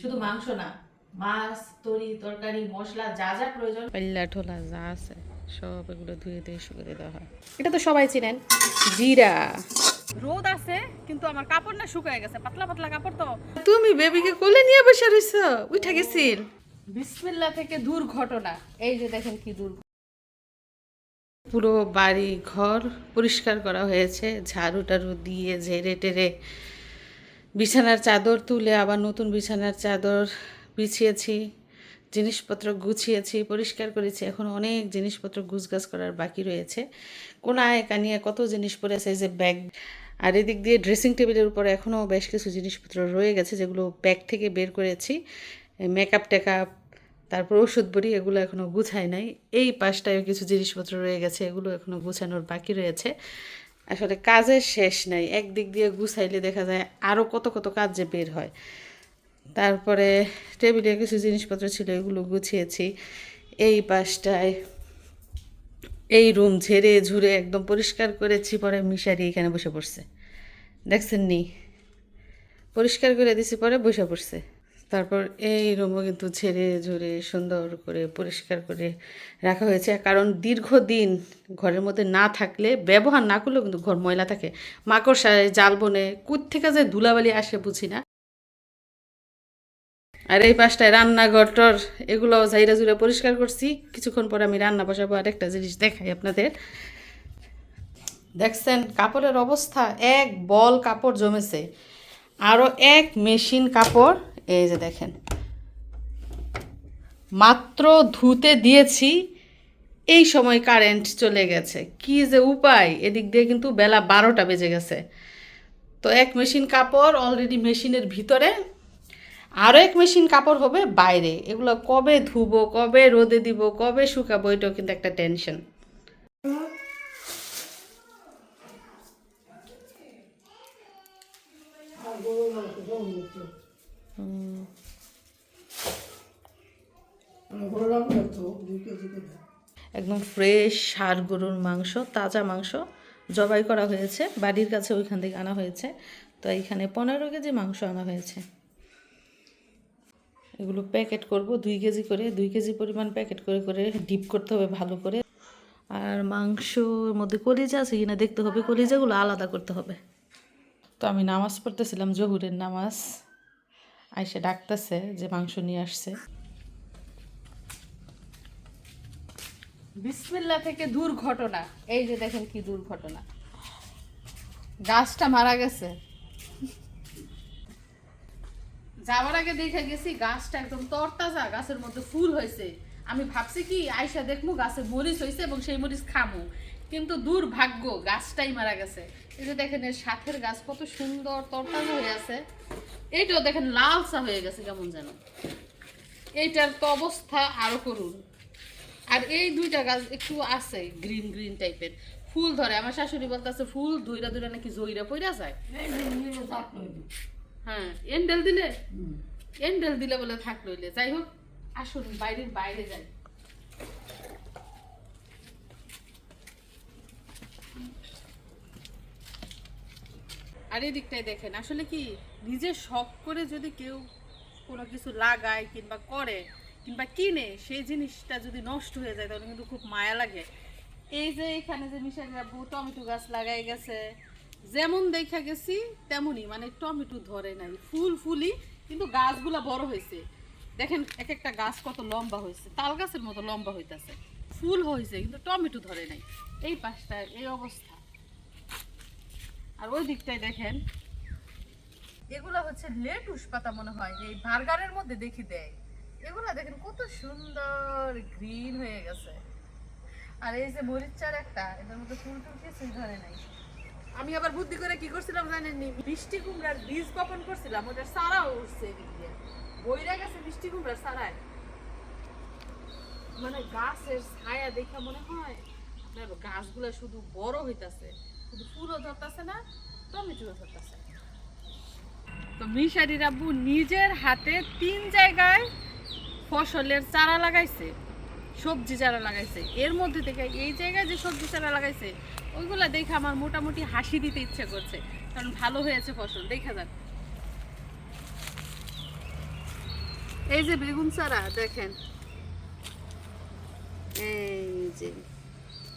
শুধু মাংস না মাছ তরি তরকারি মশলা যা যা প্রয়োজন। পাল্লা ঠোলা যা আছে সব এগুলো ধুয়ে দিয়ে শুকিয়ে দেওয়া হয়। এটা তো সবাই চিনেন জিরা। রোদ আছে কিন্তু আমার কাপড় না শুকায় গেছে পাতলা পাতলা কাপড় তো। তুমি বেবিকে কোলে নিয়ে বসে রইছ? উঠে গেছিল। বিসমিল্লা থেকে দুর্ঘটনা। এই যে দেখেন কি দুর্ঘটনা পুরো বাড়ি ঘর পরিষ্কার করা হয়েছে ঝাড়ু টাড়ু দিয়ে ঝেড়ে টেরে বিছানার চাদর তুলে আবার নতুন বিছানার চাদর বিছিয়েছি, জিনিসপত্র গুছিয়েছি, পরিষ্কার করেছি। এখন অনেক জিনিসপত্র গুছগাছ করার বাকি রয়েছে। কোনায়, কানিয়ে কত জিনিস পড়েছে এই যে ব্যাগ। আর এদিক দিয়ে ড্রেসিং টেবিলের উপর এখনও বেশ কিছু জিনিসপত্র রয়ে গেছে, যেগুলো ব্যাগ থেকে বের করেছি। মেকআপ টেকআপ, তারপর ওষুধ বড়ি, এগুলো এখনও গুছায় নাই। এই পাশটায় কিছু জিনিসপত্র রয়ে গেছে, এগুলো এখনও গুছানোর বাকি রয়েছে। আসলে কাজের শেষ নাই। একদিক দিয়ে গুছাইলে দেখা যায় আরও কত কত কাজ যে বের হয়। তারপরে টেবিলে কিছু জিনিসপত্র ছিল, এগুলো গুছিয়েছি। এই পাশটায় এই রুম ঝেড়ে ঝুড়ে একদম পরিষ্কার করেছি, পরে মিশারি এখানে বসে পড়ছে। দেখছেন নি? পরিষ্কার করে দিছি, পরে বসে পড়ছে। তারপর এই রুমও কিন্তু ঝেড়ে ঝুড়ে সুন্দর করে পরিষ্কার করে রাখা হয়েছে। কারণ দীর্ঘদিন ঘরের মধ্যে না থাকলে, ব্যবহার না করলেও কিন্তু ঘর ময়লা থাকে। মাকড়সায় জাল বনে কুত থেকে যে ধুলাবালি আসে বুঝি না। আর এই পাশটায় রান্নাঘর, টর এগুলো ঝাইরা জুড়ে পরিষ্কার করছি। কিছুক্ষণ পর আমি রান্না বসাবো আর একটা জিনিস দেখাই আপনাদের। দেখছেন, কাপড়ের অবস্থা, এক বল কাপড় জমেছে। আরও এক মেশিন কাপড় এই যে দেখেন। মাত্র ধুতে দিয়েছি, এই সময় কারেন্ট চলে গেছে। কি যে উপায়, এদিক দিয়ে কিন্তু বেলা বারোটা বেজে গেছে। তো এক মেশিন কাপড় অলরেডি মেশিনের ভিতরে আরও এক মেশিন কাপড় হবে বাইরে। এগুলো কবে ধুবো, কবে রোদে দিব, কবে শুকাবো, এটাও কিন্তু একটা টেনশন একদম ফ্রেশ সার গরুর মাংস, তাজা মাংস জবাই করা হয়েছে। বাড়ির কাছে ওইখান থেকে আনা হয়েছে। তো এইখানে পনেরো কেজি মাংস আনা হয়েছে। এগুলো প্যাকেট করব দুই কেজি করে। দুই কেজি পরিমাণ প্যাকেট করে করে ডিপ করতে হবে ভালো করে। আর মাংসর মধ্যে কলিজা আছে কিনা দেখতে হবে। কলিজাগুলো আলাদা করতে হবে। তো আমি নামাজ পড়তেছিলাম জহুরের নামাজ। আইসে ডাকতেছে যে মাংস নিয়ে আসছে। বিসমিল্লা থেকে দুর্ঘটনা। এই যে দেখেন কি দুর্ঘটনা। গাছটা মারা গেছে। যাওয়ার আগে দেখে গেছি গাছটা একদম তরতাজা, গাছের মধ্যে ফুল হয়েছে। আমি ভাবছি কি আয়সা দেখব গাছে মরিচ হয়েছে এবং সেই মরিচ খামু। কিন্তু দুর্ভাগ্য, গাছটাই মারা গেছে। এই যে দেখেন এর সাথের গাছ কত সুন্দর তরতাজা হয়ে আছে। এইটাও দেখেন লালসা হয়ে গেছে কেমন যেন। এইটার তো অবস্থা আরও করুন। আর এই দুইটা গাছ একটু আছে গ্রিন গ্রিন টাইপের। ফুল ধরে আমার শাশুড়ি বলতেছে ফুল দুইটা দুইটা নাকি জইরা পইরা যায়? হ্যাঁ এন্ডেল দিলে? এন্ডেল দিলে বলে থাক লইলে যাই হোক আসুন বাইরের বাইরে যাই। আর এই দিকটাই দেখেন, আসলে কি নিজে শখ করে যদি কেউ কোনো কিছু লাগায় কিংবা করে কিংবা কিনে, সেই জিনিসটা যদি নষ্ট হয়ে যায়, তাহলে কিন্তু খুব মায়া লাগে। এই যে এখানে যে মিশালি টমেটো গাছ লাগাই গেছে, যেমন দেখা গেছি তেমনই মানে টমেটো ধরে নাই, ফুল ফুলি কিন্তু গাছগুলা বড় হয়েছে। দেখেন এক একটা গাছ কত লম্বা হয়েছে, তাল গাছের মতো লম্বা হইতেছে, ফুল হয়েছে, কিন্তু টমেটো ধরে নাই। এই পাশটায় এই অবস্থা। আর ওই দিকটায় দেখেন। এগুলো হচ্ছে লেটুস পাতা মনে হয়, এই বার্গারের মধ্যে দেখি দেয়। এগুলা দেখেন কত সুন্দর গ্রিন হয়ে গেছে। আর এই যে মরিচার একটা, এটার মধ্যে ফুল টুল কিছুই ধরে নাই। আমি আবার বুদ্ধি করে কি করছিলাম জানেন নি মিষ্টি কুমড়ার বীজ বপন করছিলাম, ওটার সারাও উঠছে এদিক দিয়ে। বইরা গেছে মিষ্টি কুমড়ার সারায় মানে গাছের ছায়া দেখে মনে হয়। আপনার গাছগুলো শুধু বড় হইতাছে, শুধু ফুলও ধরতেছে না ধরতেছে। তো নিজের হাতে তিন জায়গায় ফসলের চারা লাগাইছে, সবজি চারা লাগাইছে। এর মধ্যে থেকে এই জায়গায় যে সবজি চারা লাগাইছে, ওইগুলা দেখে আমার মোটামুটি হাসি দিতে ইচ্ছে করছে, কারণ ভালো হয়েছে ফসল, দেখা যাক। এই যে বেগুন চারা, দেখেন। এই যে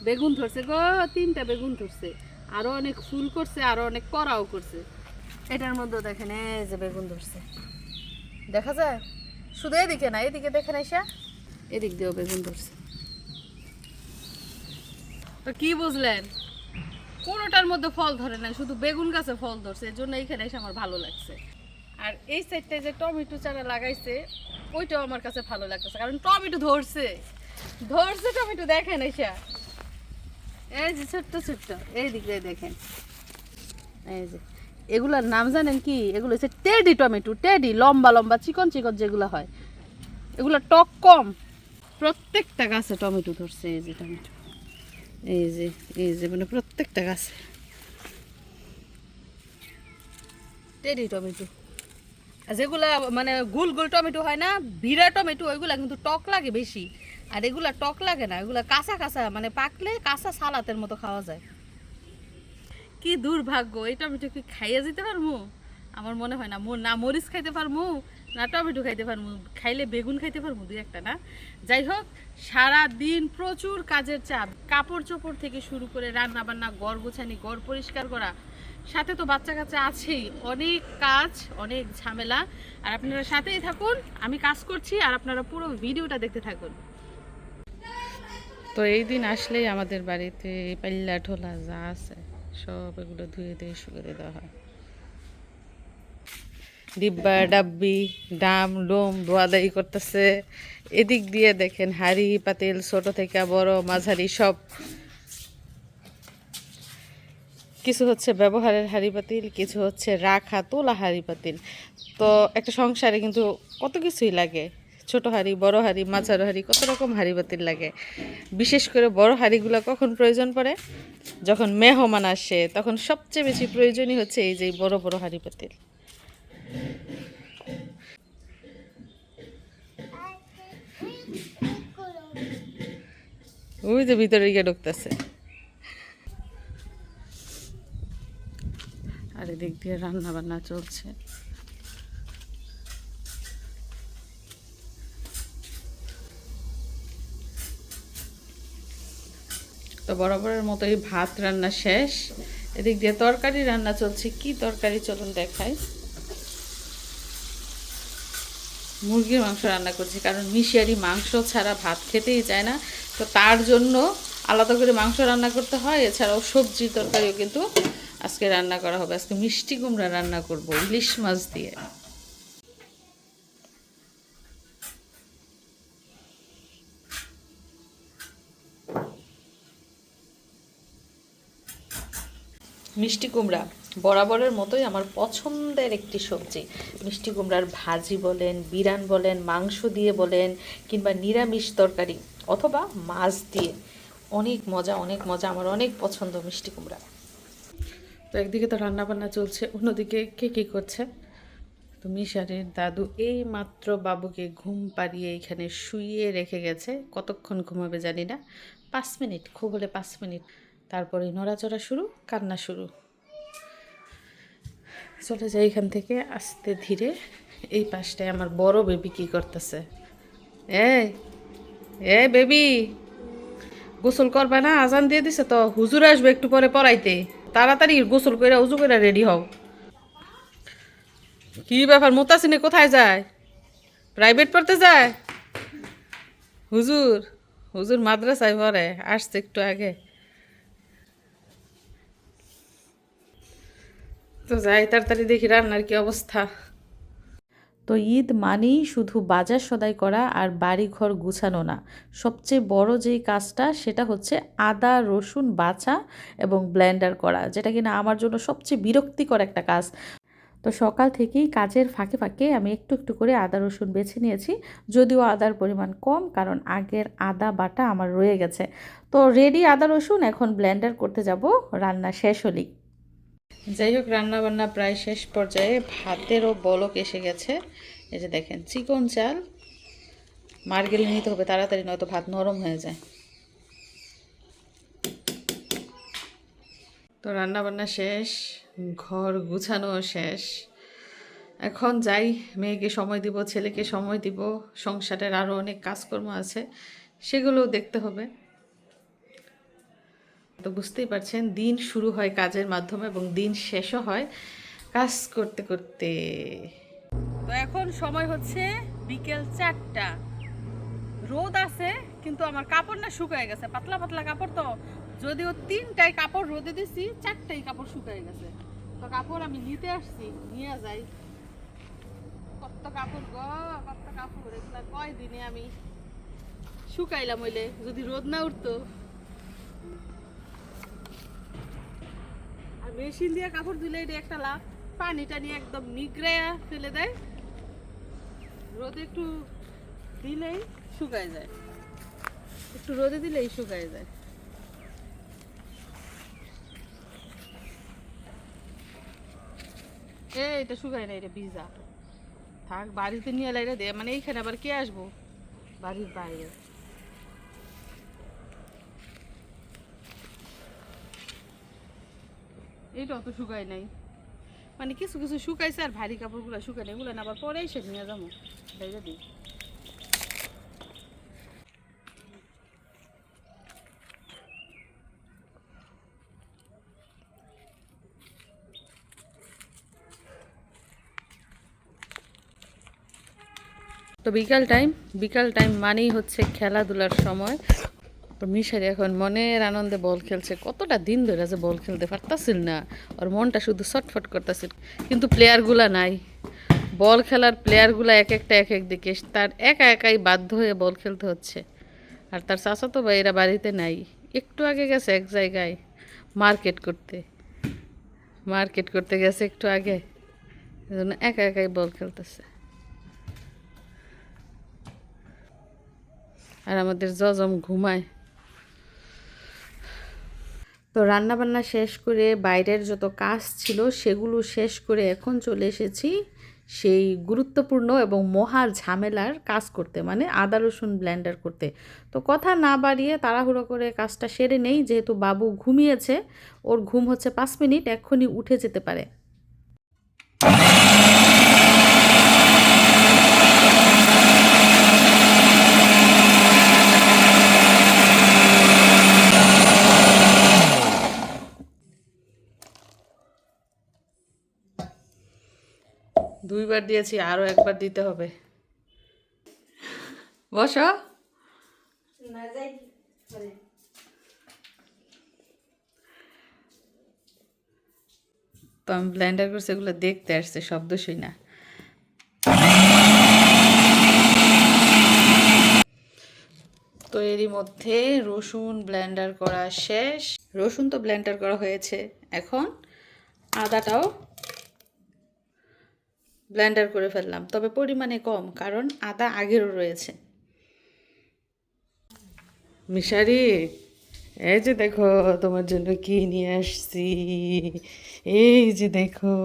বেগুন ধরছে গো, তিনটা বেগুন ধরছে। আরও অনেক ফুল করছে, আরও অনেক করাও করছে। এটার মধ্যে দেখেন, এই যে বেগুন ধরছে। দেখা যায়? শুধু এদিকে না, এদিকে দেখেন এসা এদিক দিয়েও বেগুন ধরছে। তো কি বুঝলেন? কোনোটার মধ্যে ফল ধরে না শুধু বেগুন গাছে ফল ধরছে এর জন্য এইখানে এসে আমার ভালো লাগছে। আর এই সাইডটায় যে টমেটো চারা লাগাইছে, ওইটাও আমার কাছে ভালো লাগতেছে, কারণ টমেটো ধরছে। ধরছে টমেটো, দেখেন এসা এই যে ছোট্ট ছোট্ট। এই দিক দেখেন। এই যে। এগুলার নাম জানেন কি? এগুলো হচ্ছে টেডি টমেটো, টেডি, লম্বা লম্বা, চিকন চিকন যেগুলো হয়। এগুলো টক কম। প্রত্যেকটা গাছে টমেটো ধরছে এই যে টমেটো। এই যে এই যে মানে প্রত্যেকটা গাছে। Teddy tomato. যেগুলা মানে গোল গোল টমেটো হয় না ভিড়া টমেটো, ওইগুলা কিন্তু টক লাগে বেশি। আর এগুলা টক লাগে না, এগুলা কাঁচা কাঁচা মানে পাকলে কাঁচা সালাতের মতো খাওয়া যায়। কি দুর্ভাগ্য, এই টমেটো কি খাইয়ে যেতে পারব আমার মনে হয় না না মরিচ খাইতে পারব না টমেটো খাইতে পারব খাইলে বেগুন খাইতে পারব দুই একটা না? যাই হোক সারা দিন প্রচুর কাজের চাপ। কাপড় চোপড় থেকে শুরু করে রান্না বান্না গড় গোছানি গড় পরিষ্কার করা, সাথে তো বাচ্চা কাচ্চা আছেই। অনেক কাজ, অনেক ঝামেলা। আর আপনারা সাথেই থাকুন, আমি কাজ করছি, আর আপনারা পুরো ভিডিওটা দেখতে থাকুন। তো এই দিন আসলেই আমাদের বাড়িতে পাল্লা ঠোলা যা আছে, সব এগুলো ধুয়ে ধুয়ে শুকিয়ে দেওয়া হয়। ডিব্বা, ডাব্বি, ডাম ডোম ধোয়াদাই করতেছে। এদিক দিয়ে দেখেন হাড়ি, পাতিল, ছোট থেকে বড়, মাঝারি সব। কিছু হচ্ছে ব্যবহারের হাড়ি, পাতিল, কিছু হচ্ছে রাখা, তোলা হাড়ি, পাতিল। তো একটা সংসারে কিন্তু কত কিছুই লাগে। ছোট হাড়ি, বড় হাড়ি, মাঝারো হাড়ি, কত রকম হাড়ি পাতিল লাগে। বিশেষ করে বড় হাড়িগুলো কখন প্রয়োজন পড়ে? যখন মেহমান আসে, তখন সবচেয়ে বেশি প্রয়োজনই হচ্ছে এই যে বড় বড় হাড়ি পাতিল ওই যে ভিতরে গিয়ে ঢুকতেছে। আর এদিক দিয়ে রান্না বান্না চলছে। বরাবরের মতোই ভাত রান্না শেষ। এদিক দিয়ে তরকারি রান্না চলছে। কি তরকারি চলুন দেখাই। মুরগির মাংস রান্না করছি, কারণ মিশিয়ারি মাংস ছাড়া ভাত খেতেই চায় না। তো তার জন্য আলাদা করে মাংস রান্না করতে হয়। এছাড়াও সবজি তরকারিও কিন্তু আজকে রান্না করা হবে। আজকে মিষ্টি কুমড়া রান্না করব ইলিশ মাছ দিয়ে। মিষ্টি কুমড়া বরাবরের মতোই আমার পছন্দের একটি সবজি। মিষ্টি কুমড়ার ভাজি বলেন, বিরান বলেন, মাংস দিয়ে বলেন কিংবা নিরামিষ তরকারি অথবা মাছ দিয়ে। অনেক মজা অনেক মজা, আমার অনেক পছন্দ মিষ্টি কুমড়া। তো একদিকে তো রান্না বান্না চলছে, অন্যদিকে কে কী করছে? তো মিশারের দাদু এই মাত্র বাবুকে ঘুম পাড়িয়ে এখানে শুইয়ে রেখে গেছে। কতক্ষণ ঘুমাবে জানি না। পাঁচ মিনিট, খুব হলে পাঁচ মিনিট। তারপরে নড়াচড়া শুরু, কান্না শুরু। চলে যাই এখান থেকে আস্তে ধীরে। এই পাশটায় আমার বড় বেবি কি করতেছে? এই এ বেবি গোসল করবে না? আজান দিয়ে দিছে তো। হুজুর আসবে একটু পরে পড়াইতে। তাড়াতাড়ি গোসল করে উজু করে রেডি হও। কি ব্যাপার? মোতাসিনে কোথায় যায়? প্রাইভেট পড়তে যায়? হুজুর হুজুর মাদ্রাসায় পড়ে। আসছে একটু আগে। তো যাই, তাড়াতাড়ি দেখি রান্নার কি অবস্থা। তো ঈদ মানেই শুধু বাজার সদাই করা আর বাড়ি ঘর গুছানো না। সবচেয়ে বড় যেই কাজটা, সেটা হচ্ছে আদা, রসুন বাছা এবং ব্লেন্ডার করা, যেটা কিনা আমার জন্য সবচেয়ে বিরক্তিকর একটা কাজ। তো সকাল থেকেই কাজের ফাঁকে ফাঁকে আমি একটু একটু করে আদা, রসুন বেছে নিয়েছি, যদিও আদার পরিমাণ কম কারণ আগের আদা বাটা আমার রয়ে গেছে। তো রেডি আদা, রসুন, এখন ব্লেন্ডার করতে যাব, রান্না শেষ হলেই। যাই হোক, রান্নাবান্না প্রায় শেষ পর্যায়ে ভাতেরও বলক এসে গেছে। এই যে দেখেন, চিকন চাল মার গেলে নিতে হবে তাড়াতাড়ি, নয়তো ভাত নরম হয়ে যায়। তো রান্নাবান্না শেষ, ঘর গুছানো শেষ। এখন যাই, মেয়েকে সময় দিব, ছেলেকে সময় দিব, সংসারের আরও অনেক কাজকর্ম আছে, সেগুলোও দেখতে হবে। তো বুঝতেই পারছেন, দিন শুরু হয় কাজের মাধ্যমে এবং দিন শেষও হয় কাজ করতে করতে। তো এখন সময় হচ্ছে বিকেল চারটা। রোদ আছে, কিন্তু আমার কাপড় না শুকায় গেছে, পাতলা পাতলা কাপড় তো। যদিও তিনটাই কাপড় রোদে দিছি, চারটাই কাপড় শুকায় গেছে। তো কাপড় আমি নিতে আসছি, নিয়ে যাই। কত কাপড় গ, কত কাপড়, এগুলা কয় দিনে আমি শুকাইলাম হইলে, যদি রোদ না উঠতো আর মেশিন দিয়ে কাপড় ধুলে এটা একটা লাভ। পানিটা নিয়ে একদম নিগড়াইয়া ফেলে দেয়। রোদে একটু দিলেই শুকায় যায়। একটু রোদে দিলেই শুকায় যায়। এটা শুকায় না এটা ভিজা। থাক, বাড়িতে নিয়ে এলে এটা দে। মানে এইখানে আবার কে আসব? বাড়ির বাইরে। এইটা অত শুকায় নাই। মানে কিছু কিছু শুকাইছে আর ভারী কাপড়গুলো শুকায় নাই, এগুলো আবার পরে এসে নিয়ে যাব। দিই তো বিকাল টাইম বিকাল টাইম মানেই হচ্ছে খেলাধুলার সময়। তো মিশারি এখন মনের আনন্দে বল খেলছে। কতটা দিন ধরে যে বল খেলতে পারতাছিল না। ওর মনটা শুধু ছটফট করতেছিল কিন্তু প্লেয়ারগুলা নাই। বল খেলার প্লেয়ারগুলা এক একটা এক এক দিকে তার একা একাই বাধ্য হয়ে বল খেলতে হচ্ছে। আর তার চাচাতো ভাইয়েরা বাড়িতে নাই। একটু আগে গেছে এক জায়গায় মার্কেট করতে। মার্কেট করতে গেছে একটু আগে। এজন্য একা একাই বল খেলতেছে। আর আমাদের জজম ঘুমায়। তো রান্নাবান্না শেষ করে বাইরের যত কাজ ছিল সেগুলো শেষ করে এখন চলে এসেছি সেই গুরুত্বপূর্ণ এবং মহা ঝামেলার কাজ করতে মানে আদা রসুন ব্লেন্ডার করতে। তো কথা না বাড়িয়ে তাড়াহুড়ো করে কাজটা সেরে নেই, যেহেতু বাবু ঘুমিয়েছে, ওর ঘুম হচ্ছে পাঁচ মিনিট, এক্ষুনি উঠে যেতে পারে। দুইবার দিয়েছি আরও একবার দিতে হবে। বসো। তো আমি ব্লেন্ডার করছি এগুলো দেখতে আসছে শব্দ শুই না। তো এরই মধ্যে রসুন ব্লেন্ডার করা শেষ। রসুন তো ব্লেন্ডার করা হয়েছে। এখন আদাটাও ব্লেন্ডার করে ফেললাম তবে পরিমাণে কম কারণ আদা আগেরও রয়েছে। মিশারি এই যে দেখো তোমার জন্য কি নিয়ে আসছি? এই যে দেখো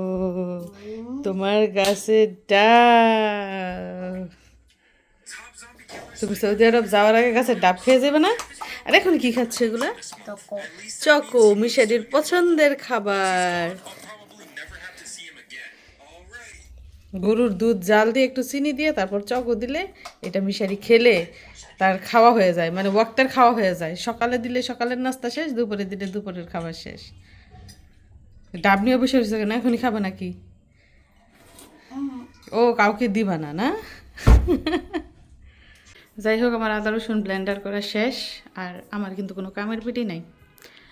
তোমার গাছের ডাব। তুমি সৌদি আরব যাওয়ার আগে গাছের ডাব খেয়ে যাবে না? আর এখন কি খাচ্ছ এগুলা? চকো। মিশারির পছন্দের খাবার। গরুর দুধ জাল দিয়ে একটু চিনি দিয়ে তারপর চকো দিলে এটা মিশারি খেলে তার খাওয়া হয়ে যায় মানে ওয়াক্তের খাওয়া হয়ে যায়। সকালে দিলে সকালের নাস্তা শেষ, দুপুরে দিলে দুপুরের খাবার শেষ। ডাবনি নিয়ে বসে রয়েছে না এখনই খাবে নাকি? ও কাউকে দিবা না না? যাই হোক, আমার আদা রসুন ব্লেন্ডার করা শেষ, আর আমার কিন্তু কোনো কামের পিটি নাই।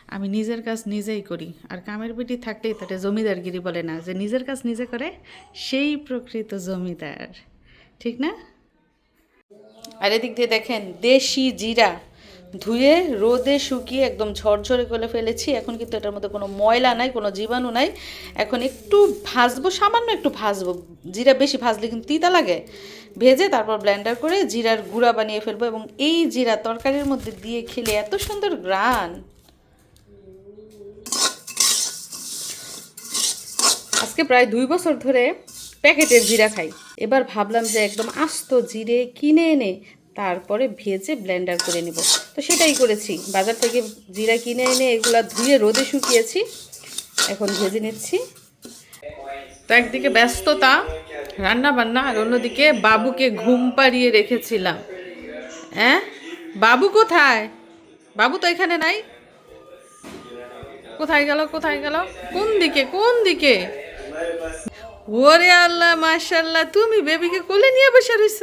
আমি নিজের কাজ নিজেই করি। আর কামের পিটি থাকলেই তাতে জমিদারগিরি বলে না, যে নিজের কাজ নিজে করে, সেই প্রকৃত জমিদার। ঠিক না? আর এদিক দিয়ে দেখেন, দেশি জিরা ধুয়ে রোদে শুকিয়ে একদম ঝরঝরে করে ফেলেছি। এখন কিন্তু এটার মধ্যে কোনো ময়লা নাই, কোনো জীবাণু নাই। এখন একটু ভাজবো, সামান্য একটু ভাজবো। জিরা বেশি ভাজলে কিন্তু তিতা লাগে। ভেজে তারপর ব্লেন্ডার করে জিরার গুঁড়া বানিয়ে ফেলব এবং এই জিরা তরকারির মধ্যে দিয়ে খেলে এত সুন্দর গ্রান। আজকে প্রায় দুই বছর ধরে প্যাকেটের জিরা খাই। এবার ভাবলাম যে একদম আস্ত জিরে কিনে এনে তারপরে ভেজে ব্লেন্ডার করে নিব। তো সেটাই করেছি। বাজার থেকে জিরা কিনে এনে এগুলো ধুয়ে রোদে শুকিয়েছি। এখন ভেজে নিচ্ছি। তো একদিকে ব্যস্ততা রান্না বান্না আর অন্যদিকে বাবুকে ঘুম পাড়িয়ে রেখেছিলাম। হ্যাঁ বাবু কোথায়? বাবু তো এখানে নাই। কোথায় গেল কোথায় গেল? কোন দিকে কোন দিকে? ওরে আল্লাহ মাশাল্লাহ তুমি বেবিকে কোলে নিয়ে বসে রইছ?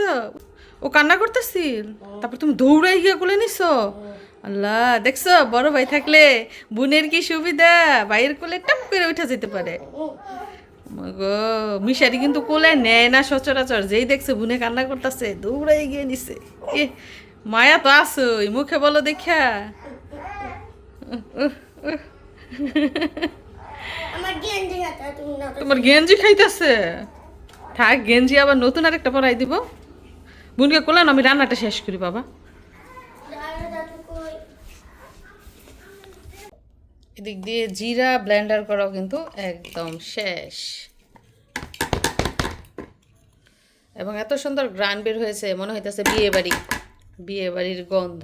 ও কান্না করতেছিল। তারপর তুমি দৌড়াই গিয়ে কোলে নিছ? আল্লাহ, দেখছ, বড় ভাই থাকলে বোনের কি সুবিধা? ভাইয়ের কোলে টাপ করে উঠা যেতে পারে। গো মিশারি কিন্তু কোলে নেয় না সচরাচর। যেই দেখছে বুনে কান্না করতেছে দৌড়াই গিয়ে নিছে। এ, মায়া তো আসোই মুখে বলো দেখা আমার গেঞ্জি হাতে তুমি না তোমার গেঞ্জি খাইতেছে? থাক, গেঞ্জি আবার নতুন আরেকটা পরাই দিব। বোনকে কোলান আমি রান্নাটা শেষ করি, বাবা। এদিক দিয়ে জিরা ব্লেন্ডার করাও কিন্তু একদম শেষ। এবং এত সুন্দর গ্রান বের হয়েছে, মনে হইতেছে বিয়ে বাড়ি বিয়ে বাড়ির গন্ধ।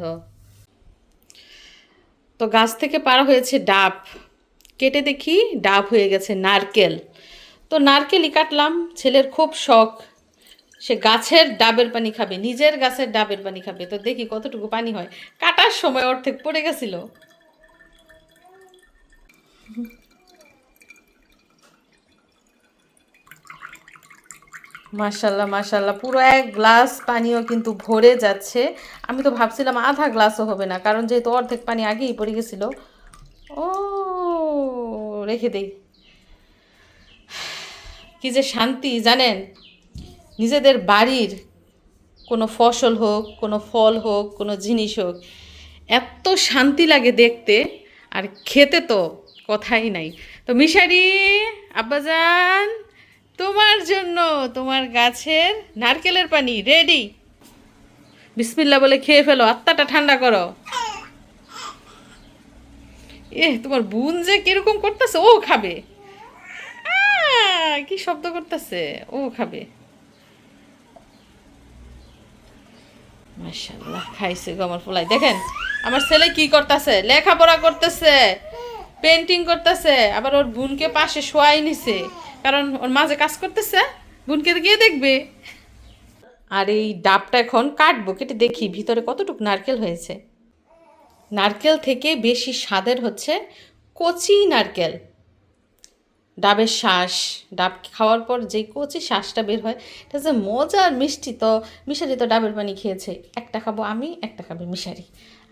তো গাছ থেকে পারা হয়েছে ডাব। কেটে দেখি ডাব হয়ে গেছে নারকেল। তো নারকেলই কাটলাম, ছেলের খুব শখ। সে গাছের ডাবের পানি খাবে, নিজের গাছের ডাবের পানি খাবে। তো দেখি কতটুকু পানি হয়। কাটার সময় অর্ধেক পড়ে গেছিল। মাশাল্লাহ মাশাল্লাহ, পুরো এক গ্লাস পানিও কিন্তু ভরে যাচ্ছে। আমি তো ভাবছিলাম আধা গ্লাসও হবে না, কারণ যেহেতু অর্ধেক পানি আগেই পড়ে গেছিল। ও রেখে দেই। কি যে শান্তি, জানেন? নিজেদের বাড়ির কোনো ফসল হোক, কোনো ফল হোক, কোনো জিনিস হোক, এত শান্তি লাগে দেখতে, আর খেতে তো কথাই নাই। তো মিশারি, আব্বাজান, তোমার জন্য তোমার গাছের নারকেলের পানি রেডি। বিসমিল্লা বলে খেয়ে ফেলো, আত্মাটা ঠান্ডা করো। এ, তোমার বোন যে কীরকম করতেছে, ও খাবে। কি শব্দ করতেছে, ও খাবে। মাশাল্লাহ খাইছে গো আমার ফুলাই দেখেন, আমার ছেলে কি করতেছে, লেখাপড়া করতেছে পেন্টিং করতেছে, আবার ওর বোনকে পাশে শোয়াই নিছে। কারণ ওর মাঝে কাজ করতেছে, বোনকে গিয়ে দেখবে। আর এই ডাবটা এখন কাটবো, কেটে দেখি, ভিতরে কতটুকু নারকেল হয়েছে। নারকেল থেকে বেশি স্বাদের হচ্ছে কচি নারকেল। ডাবের শ্বাস ডাব খাওয়ার পর যে কচি শ্বাসটা বের হয়, এটা যে মজার মিষ্টি তো, মিশারি তো ডাবের পানি খেয়েছে। একটা খাব আমি, একটা খাবে মিশারি।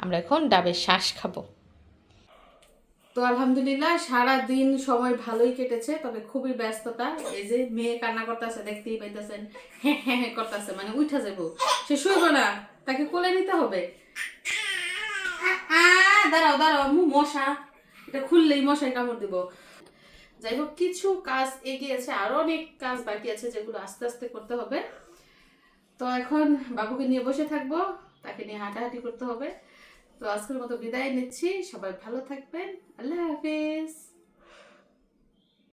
আমরা এখন ডাবের শ্বাস খাব। তো আলহামদুলিল্লাহ সারা দিন সময় ভালোই কেটেছে, তবে খুবই ব্যস্ততা। এই যে মেয়ে কান্না করতেছে, দেখতেই পাইতেছেন হ্যাঁ হ্যাঁ হ্যাঁ করতেছে মানে উঠা যাব সে শুইব না, তাকে কোলে নিতে হবে। দাঁড়াও দাঁড়াও, মু মশা। এটা খুললেই মশাই কামড় দিব। যাই হোক, কিছু কাজ এগিয়েছে আরও অনেক কাজ বাকি আছে যেগুলো আস্তে আস্তে করতে হবে। তো এখন বাবুকে নিয়ে বসে থাকব, তাকে নিয়ে হাঁটাহাঁটি করতে হবে। তো আজকের মতো বিদায় নিচ্ছি, সবাই ভালো থাকবেন, আল্লাহ হাফিজ।